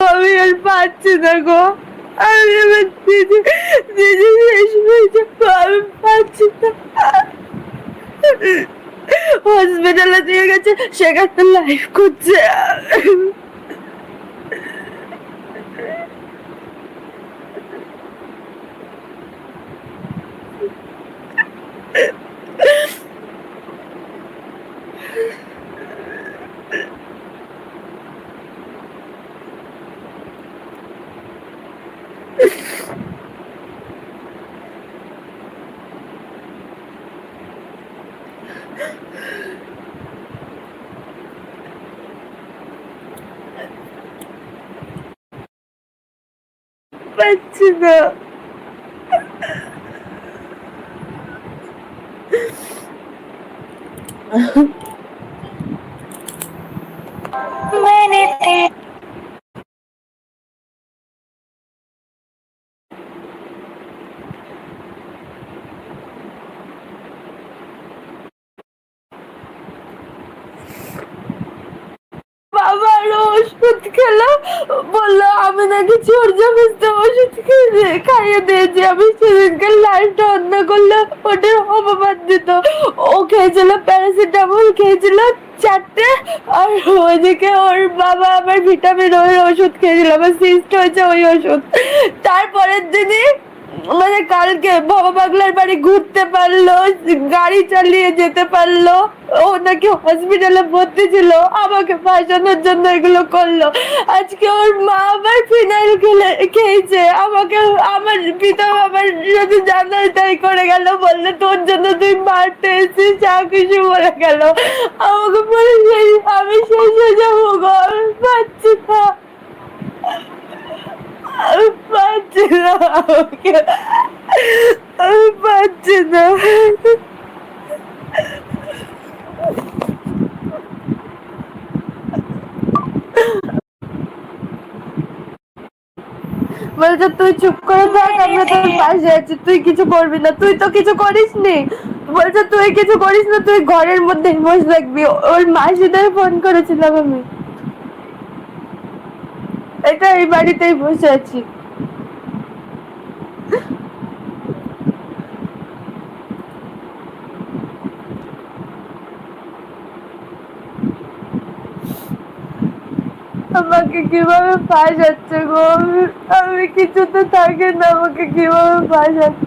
আমি আর পাচ্ছি না গো। আমি আমার দিদি দিদি শেষ হয়েছে আমি পাচ্ছি না। হসপিটালে দিয়ে গেছে সেখানে লাইফ করছে। পাচ্ছি না When it ওষুধ খেলো, বলল, আমি নাকি ওষুধ খাইয়ে দিয়েছি। আমি লাইটটা অন্য করলে, ওটার অপবাদ দিত। ও খেয়েছিল প্যারাসিটামল, খেয়েছিল চারটে, আর ওইদিকে ওর বাবা আবার ভিটামিন ওই ওষুধ খেয়েছিল আমার সিস্ট হয়েছে ওই ওষুধ। তারপরের দিনই মানে কালকে বাবা পাগলার বাড়ি ঘুরতে পারল, গাড়ি চালিয়ে যেতে পারল। ও নাকি হসপিটালে ভর্তি ছিল, আমাকে ফাঁসানোর জন্য এগুলো করল। আজকে ওর মা আবার ফিনাইল খেলে, খেয়েছে। আমাকে, আমার পিতা বাবার যদি জানাই তাই করে গেল, বললে, তোর জন্য তুই মারতে এসেছিস, যা কিছু বলে গেল। আমাকে বলে, সেই, আমি শেষ হয়ে যাব গো আমি পাচ্ছি না আমি পাচ্ছি না আমাকে আমি বলছে, তুই চুপ করে থাক, আমরা তোর পাশে আছি, তুই কিছু করবি না, তুই তো কিছু করিস নি বলছে, তুই কিছু করিস না, তুই ঘরের মধ্যে বসে থাকবি। ওর মাসিদের ফোন করেছিলাম আমি। এটা এই বাড়িতেই বসে আছি। আমাকে কীভাবে ফাঁসাচ্ছে গো? আমি- কিছুতে না আমাকে কীভাবে ফাঁসাচ্ছে